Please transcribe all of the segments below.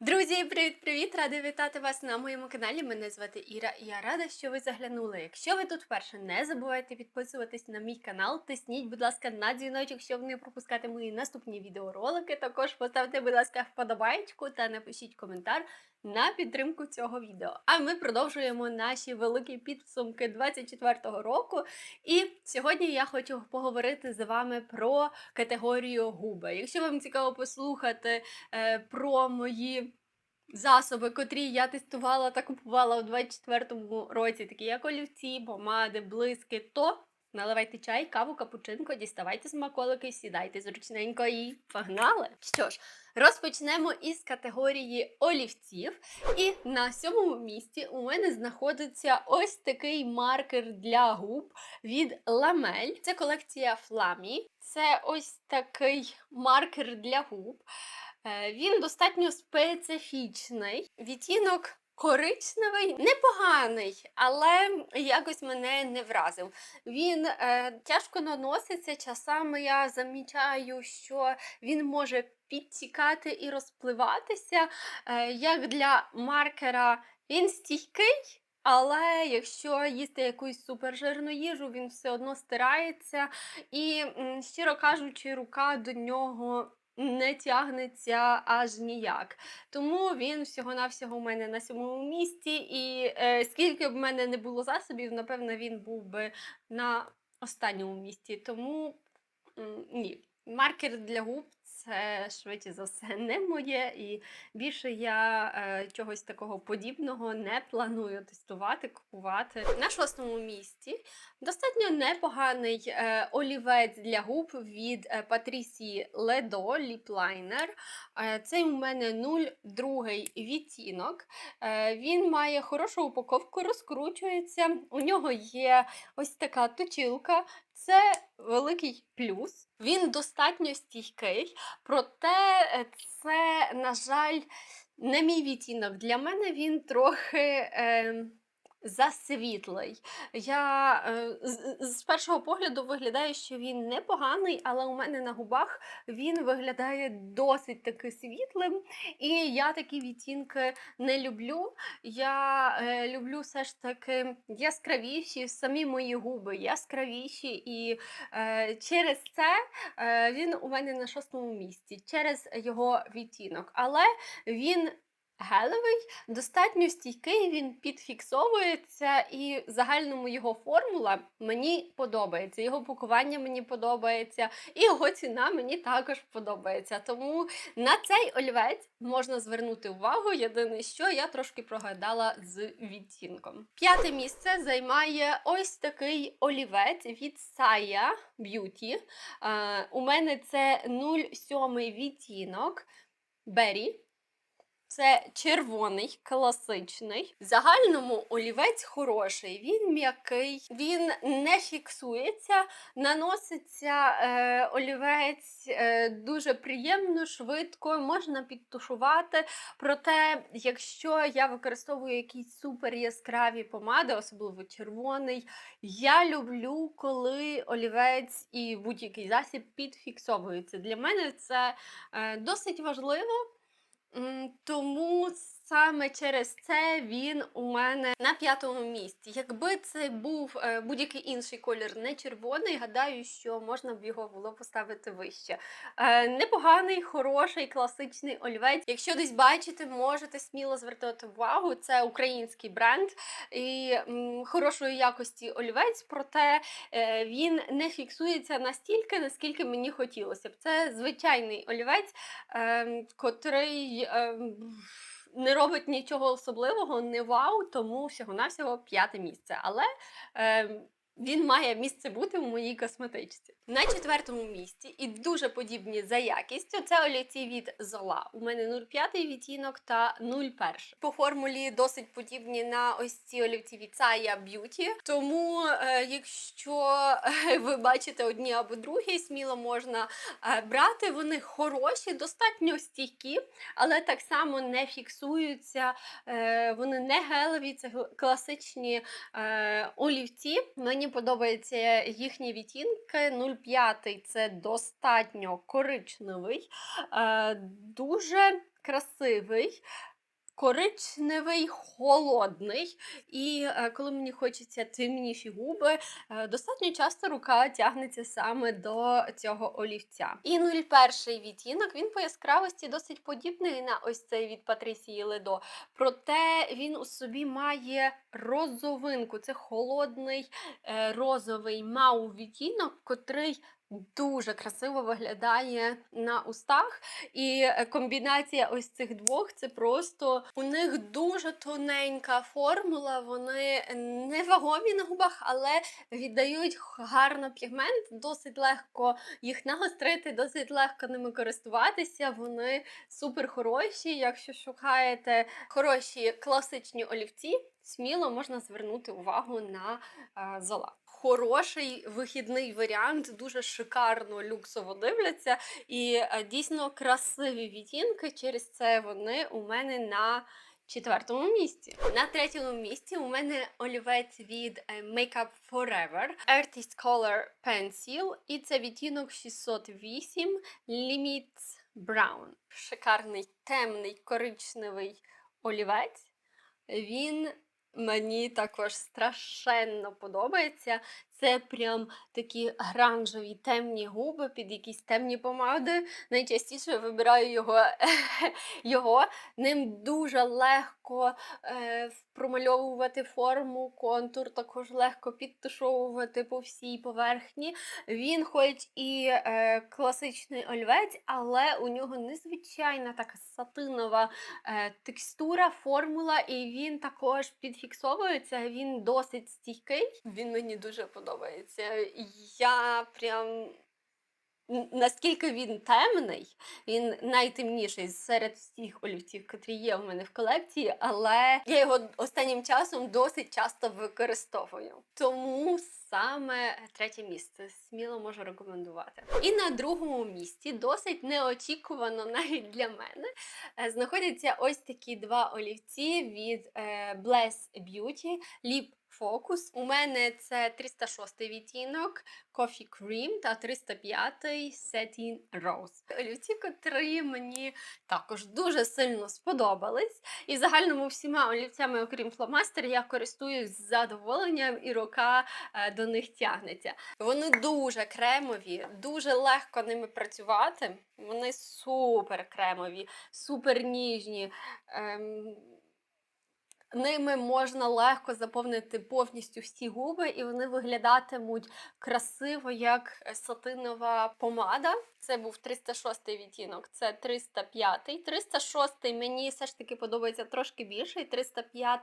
Друзі, привіт-привіт! Рада вітати вас на моєму каналі. Мене звати Іра, і я рада, що ви заглянули. Якщо ви тут вперше, не забувайте підписуватись на мій канал. Тисніть, будь ласка, на дзвіночок, щоб не пропускати мої наступні відеоролики. Також поставте, будь ласка, вподобайку та напишіть коментар на підтримку цього відео. А ми продовжуємо наші великі підсумки 24-го року. І сьогодні я хочу поговорити з вами про категорію губи. Якщо вам цікаво послухати е, про мої засоби, котрі я тестувала та купувала у 24-му році, такі як олівці, помади, блиски, то наливайте чай, каву, капучинко, діставайте смаколики, сідайте зручненько і погнали! Що ж, розпочнемо із категорії олівців. І на сьомому місці у мене знаходиться ось такий маркер для губ від Ламель. Це колекція Фламі. Це ось такий маркер для губ. Е, Він достатньо специфічний. Відтінок коричневий, непоганий, але якось мене не вразив. Він е, тяжко наноситься. Часами я замічаю, що він може підтікати і розпливатися. Е, як для маркера він стійкий. Але якщо їсти якусь супержирну їжу, він все одно стирається. І, щиро кажучи, рука до нього не тягнеться аж ніяк. Тому він всього-навсього у мене на сьомому місці. І е, скільки б в мене не було засобів, напевно, він був би на останньому місці. Тому ні. Маркер для губ це швидше за все не моє, і більше я е, чогось такого подібного не планую тестувати, купувати. На шостому місці достатньо непоганий е, олівець для губ від е, Патрісії Ледо ліплайнер. Е, цей у мене 0,2 відтінок. Е, він має хорошу упаковку, розкручується. У нього є ось така точилка. Це великий плюс. Він достатньо стійкий, проте е, це, на жаль, не мій відтінок. Для мене він трохи. Е, Засвітлий. Я е, з, першого погляду виглядає, що він непоганий, але у мене на губах він виглядає досить таки світлим. І я такі відтінки не люблю. Я е, люблю все ж таки яскравіші, самі мої губи яскравіші. І е, через це він у мене на шостому місці, через його відтінок. Але він гелевий, достатньо стійкий, він підфіксовується, і в загальному його формула мені подобається. Його пакування мені подобається, і його ціна мені також подобається. Тому на цей олівець можна звернути увагу. Єдине, що я трошки прогадала з відтінком. П'яте місце займає ось такий олівець від Saya Beauty. Е, у мене це 0,7 відтінок. Berry. Це червоний, класичний. В загальному олівець хороший, він м'який, він не фіксується, наноситься е, олівець е, дуже приємно, швидко, можна підтушувати. Проте, якщо я використовую якісь супер яскраві помади, особливо червоний, я люблю, коли олівець і будь-який засіб підфіксовується. Для мене це е, досить важливо. Тому саме через це він у мене на п'ятому місці. Якби це був е, будь-який інший колір, не червоний, гадаю, що можна б його було поставити вище. Е, Непоганий, хороший, класичний олівець. Якщо десь бачите, можете сміло звертати увагу. Це український бренд і хорошої якості олівець, проте е, він не фіксується настільки, наскільки мені хотілося б. Це звичайний олівець, ем, котрий ем, не робить нічого особливого, не вау, тому всього-навсього п'яте місце. Але ем, він має місце бути у моїй косметичці. На четвертому місці і дуже подібні за якістю це олівці від Zola. У мене 0,5 відтінок та 0,1. По формулі досить подібні на ось ці олівці від Saya Beauty. Тому, е, якщо е, ви бачите одні або другі, сміло можна е, брати. Вони хороші, достатньо стійкі, але так само не фіксуються. Е, вони не гелеві, це класичні е, олівці. Мені подобаються їхні відтінки. 0,5 це достатньо коричневий, е, дуже красивий. Коричневий, холодний, і е, коли мені хочеться темніші губи, е, достатньо часто рука тягнеться саме до цього олівця. І 01 відтінок він по яскравості досить подібний на ось цей від Патрісії Ледо. Проте він у собі має розовинку. Це холодний е, розовий мау відтінок, котрий дуже красиво виглядає на устах. І е, комбінація ось цих двох це просто у них дуже тоненька формула. Вони не вагомі на губах, але віддають гарно пігмент, досить легко їх нагострити, досить легко ними користуватися. Вони супер хороші. Якщо шукаєте хороші класичні олівці, сміло можна звернути увагу на е, зола. Хороший вихідний варіант, дуже шикарно люксово дивляться. І е, дійсно красиві відтінки. Через це вони у мене на четвертому місці. На третьому місці у мене олівець від е, Makeup Forever Artist Color Pencil. І це відтінок 608 Limits Brown. Шикарний темний коричневий олівець. Він мені також страшенно подобається. Це прям такі гранжеві темні губи під якісь темні помади. Найчастіше вибираю його, його. ним дуже легко е, промальовувати форму, контур, також легко підтушовувати по всій поверхні. Він, хоч і е, класичний олівець, але у нього незвичайна така сатинова е, текстура, формула, і він також підфіксовується. Він досить стійкий. Він мені дуже подобається. Я прям. Наскільки він темний, він найтемніший серед всіх олівців, котрі є в мене в колекції, але я його останнім часом досить часто використовую. Тому саме третє місце сміло можу рекомендувати. І на другому місці, досить неочікувано навіть для мене, е, знаходяться ось такі два олівці від е, Bless Beauty Lip Focus. У мене це 306 відтінок Coffee Cream та 305 Satin Rose. Олівці, котрі мені також дуже сильно сподобались. І в загальному всіма олівцями, окрім фломастер, я користуюсь з задоволенням і рука е, до них тягнеться. Вони дуже кремові, дуже легко ними працювати. Вони супер кремові, супер ніжні. Ем, Ними можна легко заповнити повністю всі губи, і вони виглядатимуть красиво, як е, сатинова помада. Це був 306 відтінок, це 305. 306 мені все ж таки подобається трошки більше. і 305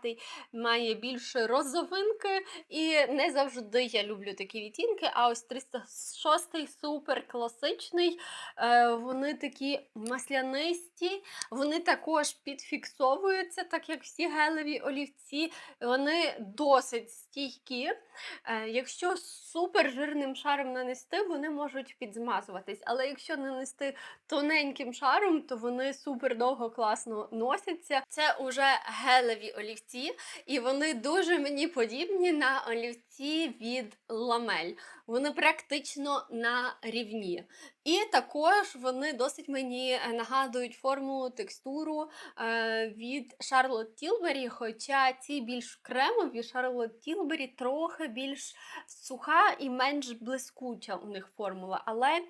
має більше розовинки, і не завжди я люблю такі відтінки. А ось 306 супер класичний. Е, Вони такі маслянисті, вони також підфіксовуються, так як всі гелеві олівці. Вони досить стійкі. Е, Якщо супер жирним шаром нанести, вони можуть підзмазуватись. Але якщо нанести тоненьким шаром, то вони супер довго класно носяться. Це уже гелеві олівці, і вони дуже мені подібні на олівці від ламель. Вони практично на рівні. І також вони досить мені е, нагадують форму, текстуру е, від Charlotte Tilbury, хоча ці більш кремові Charlotte Tilbury трохи більш суха і менш блискуча у них формула. Але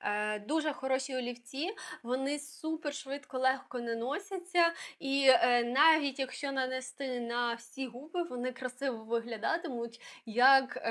е, дуже хороші олівці, вони супер швидко, легко наносяться. І навіть якщо нанести на всі губи, вони красиво виглядатимуть, як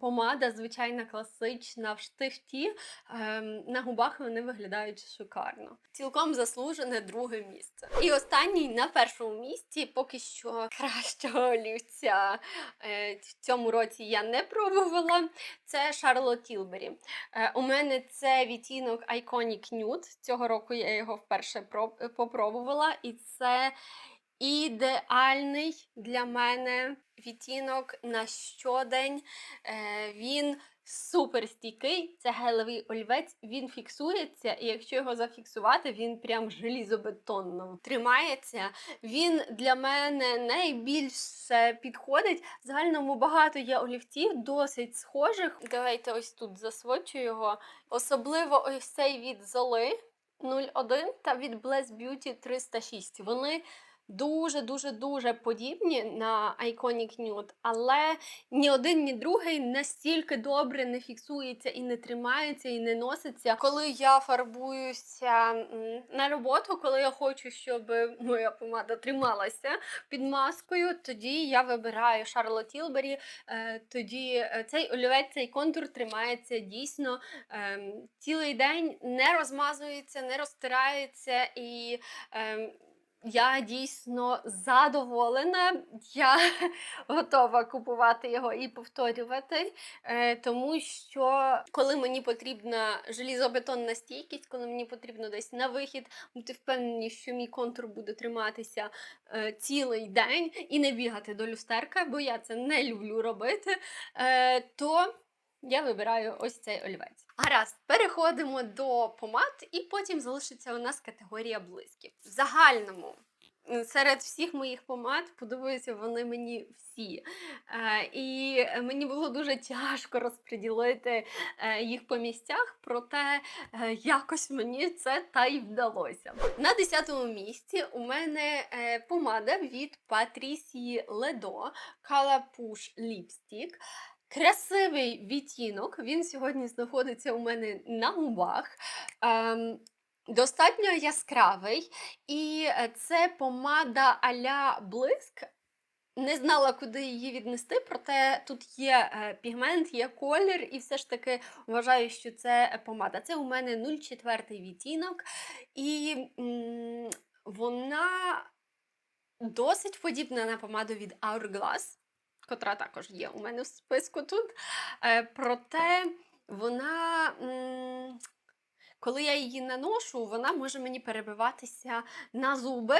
помада, звичайна класична в штифті. Е, на губах вони виглядають шикарно. Цілком заслужене друге місце. І останній на першому місці, поки що кращого олівця е, в цьому році я не пробувала. Це Tilbury. Е, у мене це відтінок Iconic Nude. Цього року я його вперше проб- попробувала, і це ідеальний для мене відтінок на щодень. Е, він супер стійкий, це гелевий олівець, він фіксується, і якщо його зафіксувати, він прям желізобетонно тримається. Він для мене найбільше підходить. В загальному багато є олівців, досить схожих. Давайте ось тут засвочу його. Особливо ось цей від золи. 01 та від Bless Beauty 306. Вони дуже-дуже-дуже подібні на Iconic Nude, але ні один, ні другий настільки добре не фіксується і не тримається, і не носиться. Коли я фарбуюся на роботу, коли я хочу, щоб моя помада трималася під маскою, тоді я вибираю Tilbury, е, тоді е, цей олівець, цей контур тримається дійсно ем, цілий день, не розмазується, не розтирається і. Я дійсно задоволена. Я готова купувати його і повторювати, е, тому що коли мені потрібна желізобетонна стійкість, коли мені потрібно десь на вихід бути впевнені, що мій контур буде триматися е, цілий день і не бігати до люстерка, бо я це не люблю робити, е, то я вибираю ось цей олівець. Гаразд, переходимо до помад, і потім залишиться у нас категорія блисків. В загальному. Серед всіх моїх помад подобаються вони мені всі. Е, і мені було дуже тяжко розподілити е, їх по місцях, проте е, якось мені це та й вдалося. На 10-му місці у мене помада від Патрісії Ледо Color Push Lipstick. Красивий відтінок. Він сьогодні знаходиться у мене на губах. Ем, достатньо яскравий. І е, це помада а-ля блиск. Не знала, куди її віднести, проте тут є е, пігмент, є колір, і все ж таки вважаю, що це помада. Це у мене 0,4 відтінок, і вона досить подібна на помаду від Hourglass котра також є у мене в списку тут. Е, проте вона, коли я її наношу, вона може мені перебиватися на зуби.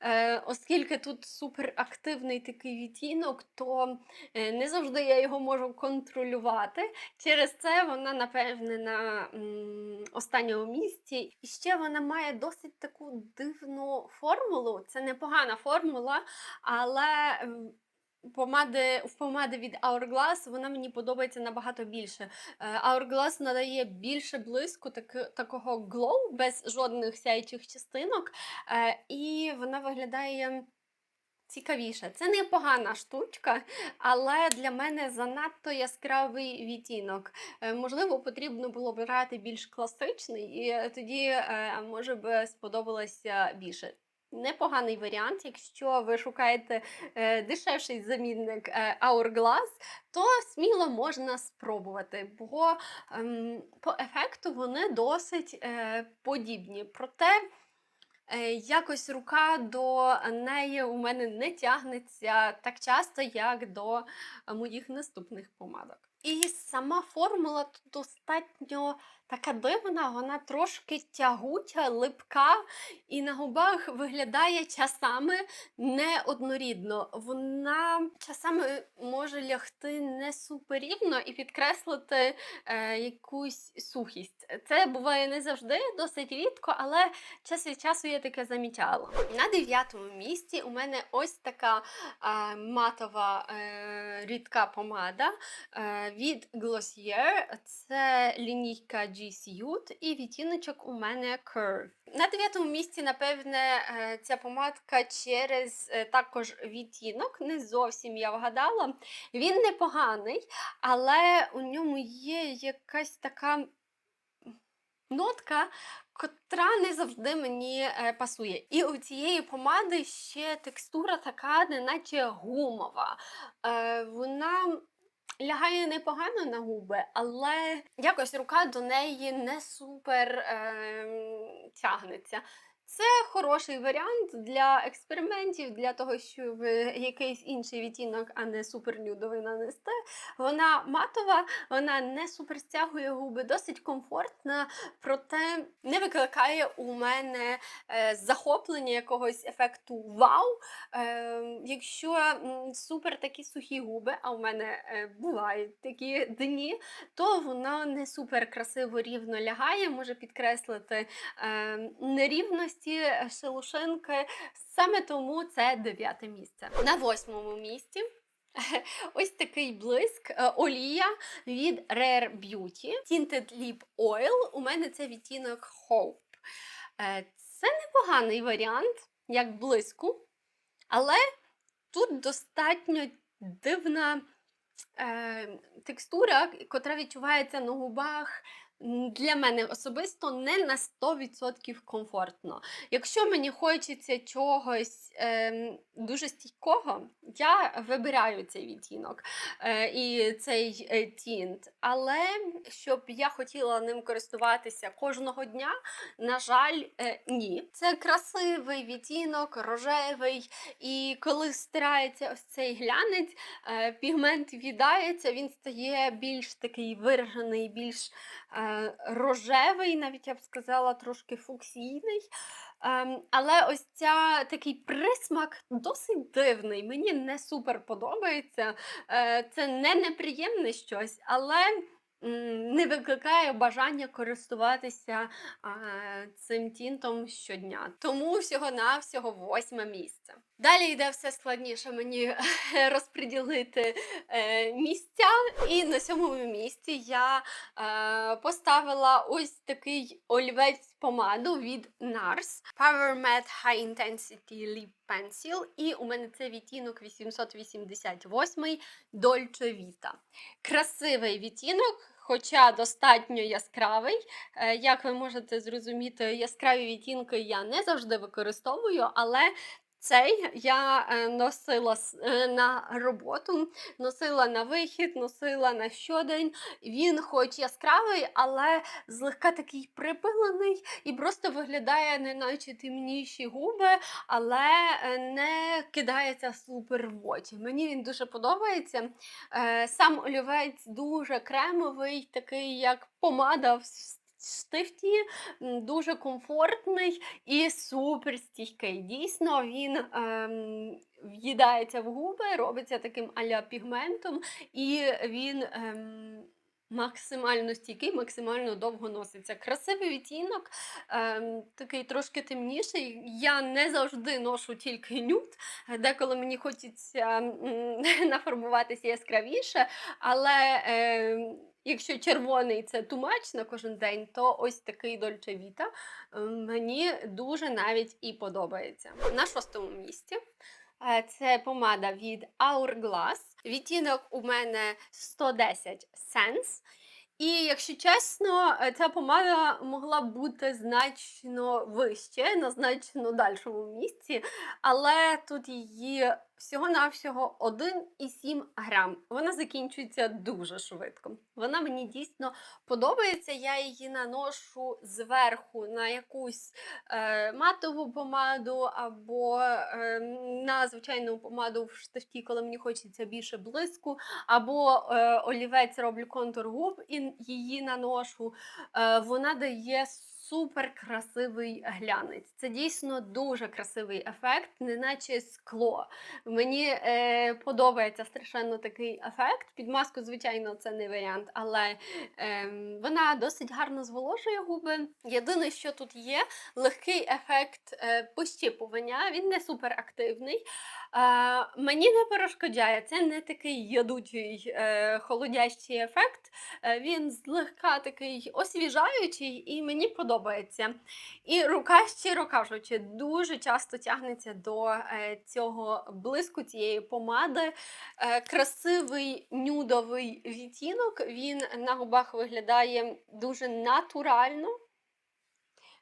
Е, оскільки тут суперактивний такий відтінок, то е, не завжди я його можу контролювати. Через це вона, напевне, на м, останньому місці. І ще вона має досить таку дивну формулу. Це непогана формула, але. Помади, в помади від Hourglass вона мені подобається набагато більше. Е, Hourglass надає більше блиску, так, такого glow, без жодних сяючих частинок, е, і вона виглядає цікавіше. Це непогана штучка, але для мене занадто яскравий відтінок. Е, Можливо, потрібно було брати більш класичний, і тоді, може б, сподобалося більше. Непоганий варіант, якщо ви шукаєте е, дешевший замінник е, Hourglass, то сміло можна спробувати, бо ем, по ефекту вони досить е, подібні. Проте е, якось рука до неї у мене не тягнеться так часто, як до е, моїх наступних помадок. І сама формула тут достатньо така дивна, вона трошки тягуча, липка, і на губах виглядає часами неоднорідно. Вона часами може лягти не суперрівно і підкреслити е, якусь сухість. Це буває не завжди, досить рідко, але час від часу я таке замічала. На дев'ятому місці у мене ось така е, матова е, рідка помада е, від Glossier. Це лінійка G Suit і відтіночок у мене Curve. На дев'ятому місці, напевне, е, ця помадка через е, також відтінок. Не зовсім я вгадала. Він непоганий, але у ньому є якась така нотка, котра не завжди мені е, пасує. І у цієї помади ще текстура така, неначе гумова. Вона лягає непогано на губи, але якось рука до неї не супер е, тягнеться. Це хороший варіант для експериментів, для того, щоб якийсь інший відтінок, а не супернюдовий нанести. Вона матова, вона не супер стягує губи, досить комфортна, проте не викликає у мене е, захоплення якогось ефекту вау. Е, якщо супер такі сухі губи, а у мене е, бувають такі дні, то вона не супер красиво рівно лягає, може підкреслити нерівності, е, шелушинки. Саме тому це дев'яте місце. На восьмому місці. Ось такий блиск, е, олія від Rare Beauty Tinted Lip Oil. У мене це відтінок Hope. Е, Це непоганий варіант, як блиску, але тут достатньо дивна текстура, котра відчувається на губах. Для мене особисто не на 100% комфортно. Якщо мені хочеться чогось ем, дуже стійкого, я вибираю цей відтінок е, і цей е, тінт. Але щоб я хотіла ним користуватися кожного дня, на жаль, е, ні. Це красивий відтінок, рожевий, і коли стирається ось цей глянець, е, пігмент віддається, він стає більш такий виражений, більш е, рожевий, навіть я б сказала, трошки фуксійний. Ем, але ось ця такий присмак досить дивний. Мені не супер подобається. Е, це не неприємне щось, але не викликає бажання користуватися а, цим тінтом щодня. Тому всього-навсього восьме місце. Далі йде все складніше мені розподілити е, місця. І на сьомому місці я е, поставила ось такий олівець помаду від NARS Power Matte High Intensity Lip Pencil. І у мене це відтінок 888 Dolce Vita. Красивий відтінок. Хоча достатньо яскравий, Е, як ви можете зрозуміти, яскраві відтінки я не завжди використовую, але цей я е, носила е, на роботу, носила на вихід, носила на щодень. Він, хоч яскравий, але злегка такий припилений і просто виглядає не наче темніші губи, але е, не кидається супер в очі. Мені він дуже подобається. Сам олівець дуже кремовий, такий як помада в штифті, дуже комфортний і супер стійкий. Дійсно, він ем, в'їдається в губи, робиться таким аля пігментом, і він. Ем, Максимально стійкий, максимально довго носиться. Красивий відтінок, ем, такий трошки темніший. Я не завжди ношу тільки нюд. Деколи мені хочеться нафарбуватися яскравіше, але ем, якщо червоний це тумач на кожен день, то ось такий Vita ем, мені дуже навіть і подобається. На шостому місці. е, Це помада від Hourglass. Відтінок у мене 110 Sense. І якщо чесно, е, ця помада могла бути значно вище, на значно дальшому місці, але тут її всього-навсього 1,7 грам. Вона закінчується дуже швидко. Вона мені дійсно подобається. Я її наношу зверху на якусь е, матову помаду або е, на звичайну помаду в штифті, коли мені хочеться більше блиску, або е, олівець роблю контур губ і її наношу. Е, вона дає супер красивий глянець. Це дійсно дуже красивий ефект, неначе скло. Мені е, подобається страшенно такий ефект. Під маску, звичайно, це не варіант, але е, вона досить гарно зволожує губи. Єдине, що тут є, легкий ефект е, пощіпування. Він не супер активний. Мені не перешкоджає. Це не такий ядучий е, холодящий ефект. Е, він злегка такий освіжаючий і мені подобається. І рука, щиро кажучи, дуже часто тягнеться до е, цього блиску цієї помади. Е, красивий нюдовий відтінок. Він на губах виглядає дуже натурально.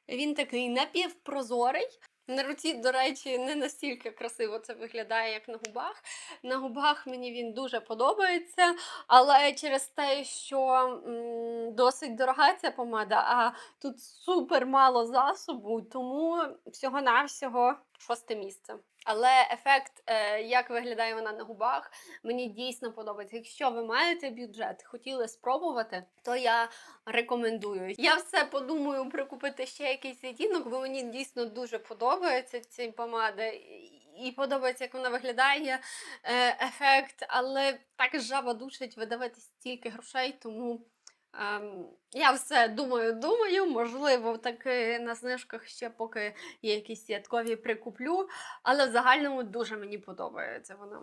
Він такий напівпрозорий. На руці, до речі, не настільки красиво це виглядає, як на губах. На губах мені він дуже подобається, але через те, що м, досить дорога ця помада, а тут супер мало засобу, тому всього-навсього шосте місце. Але ефект, е, як виглядає вона на губах, мені дійсно подобається. Якщо ви маєте бюджет, хотіли спробувати, то я рекомендую. Я все подумаю прикупити ще якийсь відтінок, бо мені дійсно дуже подобається ці помади. І подобається, як вона виглядає, е, ефект, але так жаба душить видавати стільки грошей, тому я все думаю, думаю, можливо, таки на знижках ще поки є якісь святкові прикуплю, але в загальному дуже мені подобається вона.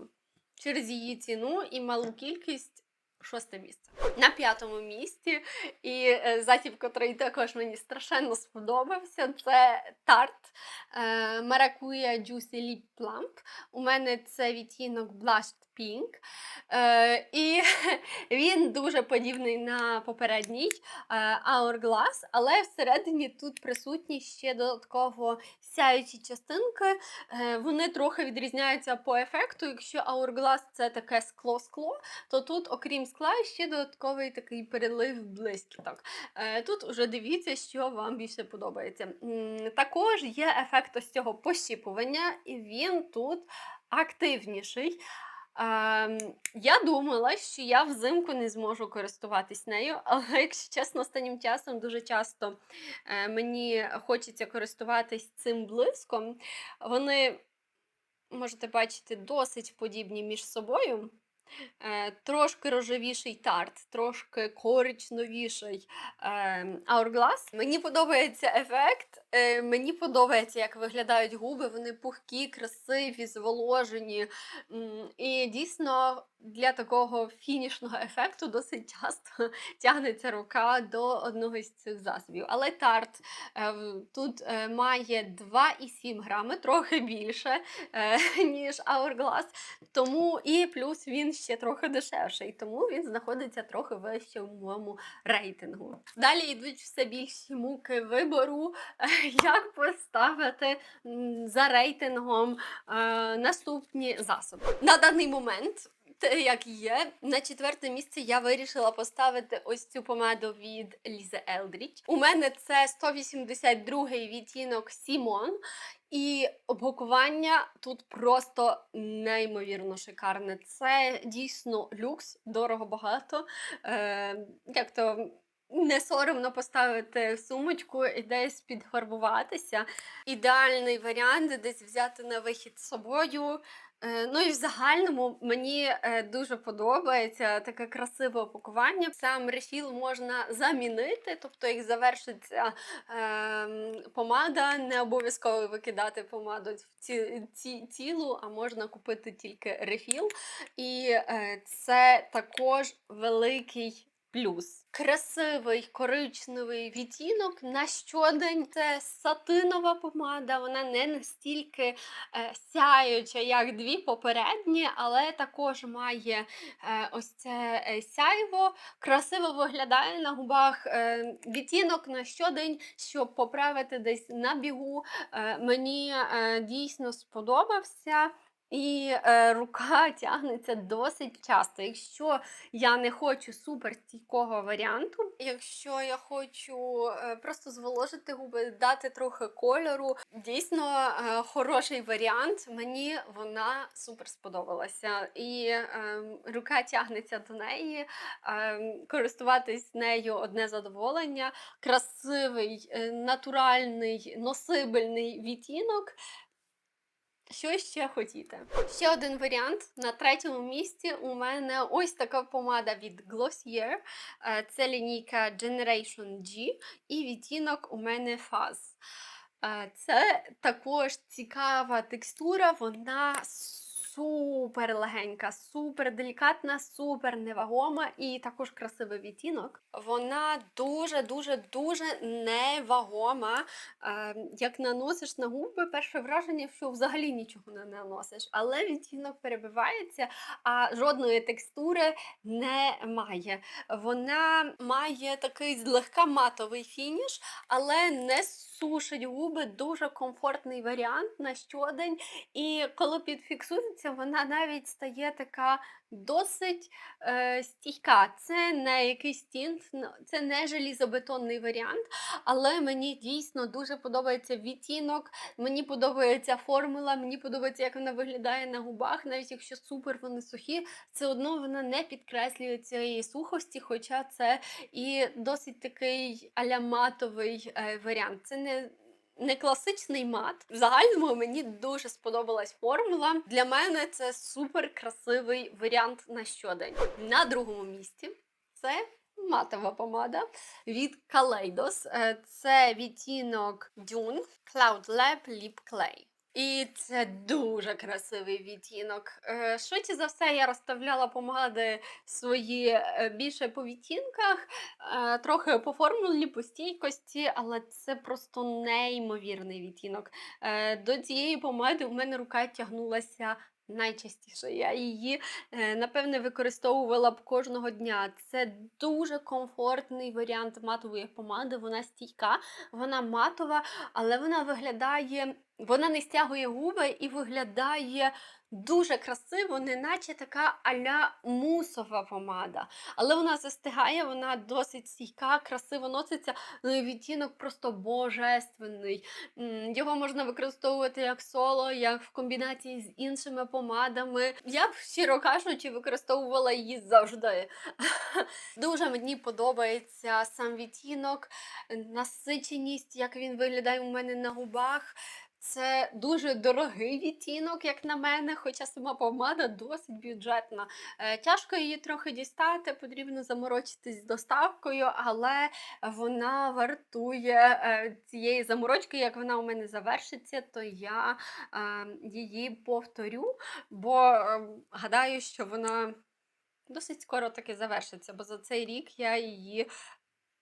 Через її ціну і малу кількість шосте місце. На п'ятому місці, і е, засіб, котрий також мені страшенно сподобався, це тарт е, Маракуя Juicy Lip Plump. У мене це відтінок Blushed Pink. Е, і він дуже подібний на попередній е, Hourglass, але всередині тут присутні ще додатково сяючі частинки. Е, вони трохи відрізняються по ефекту. Якщо Hourglass це таке скло-скло, то тут, окрім скла, ще додатковий такий перелив блискіток. Е, Тут уже дивіться, що вам більше подобається. Також є ефект ось цього пощіпування, і він тут активніший. Ем, я думала, що я взимку не зможу користуватись нею, але, якщо чесно, останнім часом дуже часто е, мені хочеться користуватись цим блиском. Вони, можете бачити, досить подібні між собою. Е, трошки рожевіший тарт, трошки коричневіший е, Hourglass. Мені подобається ефект, е, мені подобається, як виглядають губи. Вони пухкі, красиві, зволожені. І дійсно для такого фінішного ефекту досить часто тягнеться рука до одного з цих засобів. Але тарт е, тут е, має 2,7 грами, трохи більше, е, ніж Hourglass. Тому і плюс він ще трохи дешевший, тому він знаходиться трохи вище в моєму рейтингу. Далі йдуть все більші муки вибору, е, як поставити за рейтингом е, наступні засоби. На даний момент. Те, як є, на четверте місце я вирішила поставити ось цю помаду від Лізе Елдріч. У мене це 182-й відтінок Сімон. І опакування тут просто неймовірно шикарне. Це дійсно люкс, дорого багато. Е, як то не соромно поставити в сумочку і десь підфарбуватися. Ідеальний варіант десь взяти на вихід з собою. Е, Ну і в загальному мені е, дуже подобається таке красиве опакування. Сам рефіл можна замінити, тобто як завершиться ем, помада, не обов'язково викидати помаду в ці, ці, цілу, а можна купити тільки рефіл. І е, це також великий плюс. Красивий коричневий відтінок на щодень. Це сатинова помада, вона не настільки е, сяюча, як дві попередні, але також має е, ось це е, сяйво, красиво виглядає на губах. Відтінок на щодень, щоб поправити десь на бігу. Мені дійсно сподобався. І е, рука тягнеться досить часто. Якщо я не хочу супер стійкого варіанту, якщо я хочу е, просто зволожити губи, дати трохи кольору, дійсно е, хороший варіант. Мені вона супер сподобалася. І е, рука тягнеться до неї, е, користуватись нею одне задоволення, красивий, е, натуральний, носибельний відтінок. Що ще хотіте? Ще один варіант. На третьому місці у мене ось така помада від Glossier. Е, Це лінійка Generation G і відтінок у мене Fuzz. Е, Це також цікава текстура, вона супер легенька, супер делікатна, супер невагома і також красивий відтінок. Вона дуже, дуже, дуже невагома. Е, Як наносиш на губи, перше враження, що взагалі нічого не наносиш, але відтінок перебивається, а жодної текстури немає. Вона має такий злегка матовий фініш, але не сушить губи. Дуже комфортний варіант на щодень. І коли підфіксується, вона навіть стає така досить е, стійка. Це не якийсь тінт, це не желізобетонний варіант, але мені дійсно дуже подобається відтінок, мені подобається формула, мені подобається, як вона виглядає на губах, навіть якщо супер вони сухі, все одно вона не підкреслює цієї сухості, хоча це і досить такий аля матовий е, варіант. Це не не класичний мат. В загальному мені дуже сподобалась формула. Для мене це супер красивий варіант на щодень. На другому місці це матова помада від Kaleidos. Е, Це відтінок Dune Cloud Lab Lip Clay. І це дуже красивий відтінок. Е, Швидше за все, я розставляла помади свої е, більше по відтінках, е, трохи по формулі, по стійкості, але це просто неймовірний відтінок. До цієї помади у мене рука тягнулася. Найчастіше я її, напевне, використовувала б кожного дня. Це дуже комфортний варіант матової помади. Вона стійка, вона матова, але вона виглядає, вона не стягує губи і виглядає дуже красиво, неначе така аля мусова помада. Але вона застигає, вона досить стійка, красиво носиться. Ну і відтінок просто божественний. Його можна використовувати як соло, як в комбінації з іншими помадами. Я б, щиро кажучи, використовувала її завжди. Дуже мені подобається сам відтінок, насиченість, як він виглядає у мене на губах. Це дуже дорогий відтінок, як на мене, хоча сама помада досить бюджетна. Е, Тяжко її трохи дістати, потрібно заморочитись з доставкою, але вона вартує е, цієї заморочки. Як вона у мене завершиться, то я е, її повторю, бо гадаю, що вона досить скоро таки завершиться, бо за цей рік я її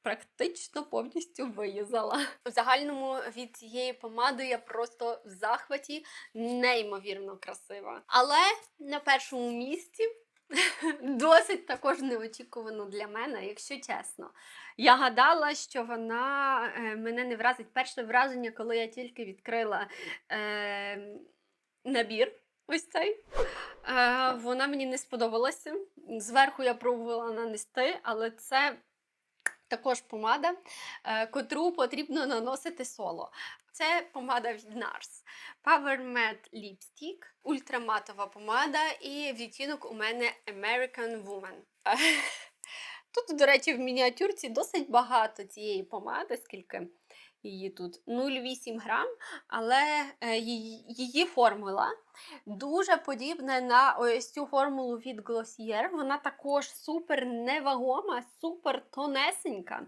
практично повністю виюзала. У загальному від цієї помади я просто в захваті, неймовірно красива. Але на першому місці. Досить також неочікувано для мене, якщо чесно. Я гадала, що вона е, мене не вразить. Перше враження, коли я тільки відкрила е, набір, ось цей. Е, вона мені не сподобалася. Зверху я пробувала нанести, але це також помада, е, котру потрібно наносити соло. Це помада від NARS. Power Matte Lipstick, ультраматова помада і відтінок у мене American Woman. Тут, до речі, в мініатюрці досить багато цієї помади, скільки її тут 0,8 грам, але е, її, формула дуже подібна на ось цю формулу від Glossier. Вона також супер невагома, супер тонесенька,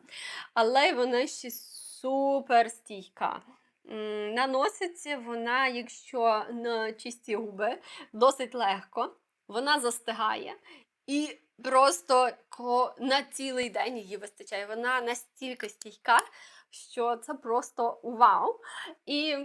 але вона ще супер стійка. Наноситься вона, якщо на чисті губи, досить легко. Вона застигає і просто на цілий день її вистачає. Вона настільки стійка, що це просто вау. І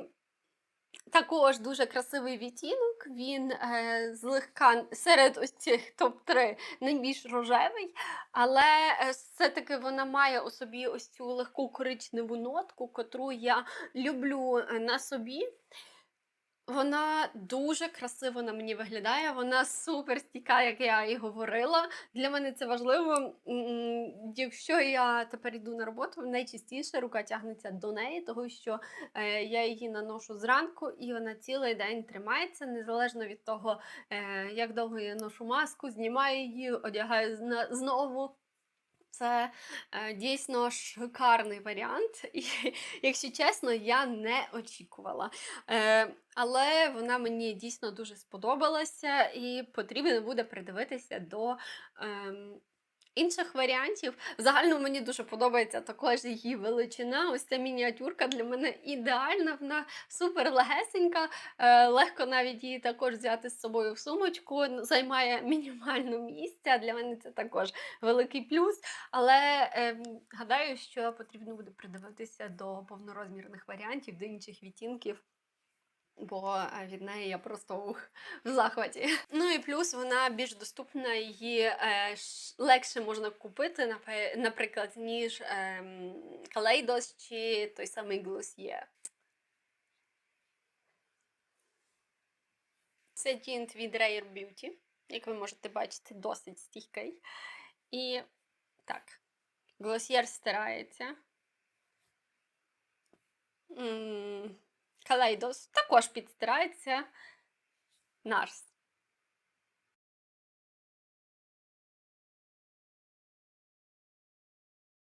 також дуже красивий відтінок. Він е, злегка серед ось цих топ-3 найбільш рожевий, але е, все-таки вона має у собі ось цю легку коричневу нотку, котру я люблю е, на собі. Вона дуже красиво на мені виглядає, вона супер стійка, як я і говорила. Для мене це важливо. Якщо я тепер йду на роботу, найчастіше рука тягнеться до неї, тому що е, я її наношу зранку і вона цілий день тримається, незалежно від того, е, як довго я ношу маску, знімаю її, одягаю знову. Це е, дійсно шикарний варіант. І, якщо чесно, я не очікувала. Е, але вона мені дійсно дуже сподобалася, і потрібно буде придивитися до. ем, Інших варіантів. В загальному мені дуже подобається також її величина. Ось ця мініатюрка для мене ідеальна, вона супер легесенька, е, легко навіть її також взяти з собою в сумочку, займає мінімально місця. Для мене це також великий плюс. Але ем, гадаю, що потрібно буде придивитися до повнорозмірних варіантів, до інших відтінків. Бо від неї я просто в захваті. Ну і плюс вона більш доступна, її е, легше можна купити, наприклад, ніж ем, Kaleidos чи той самий Glossier. Це тінт від Rare Beauty, як ви можете бачити, досить стійкий. І так, Glossier стирається. Kaleidos також підстирається. Нарс.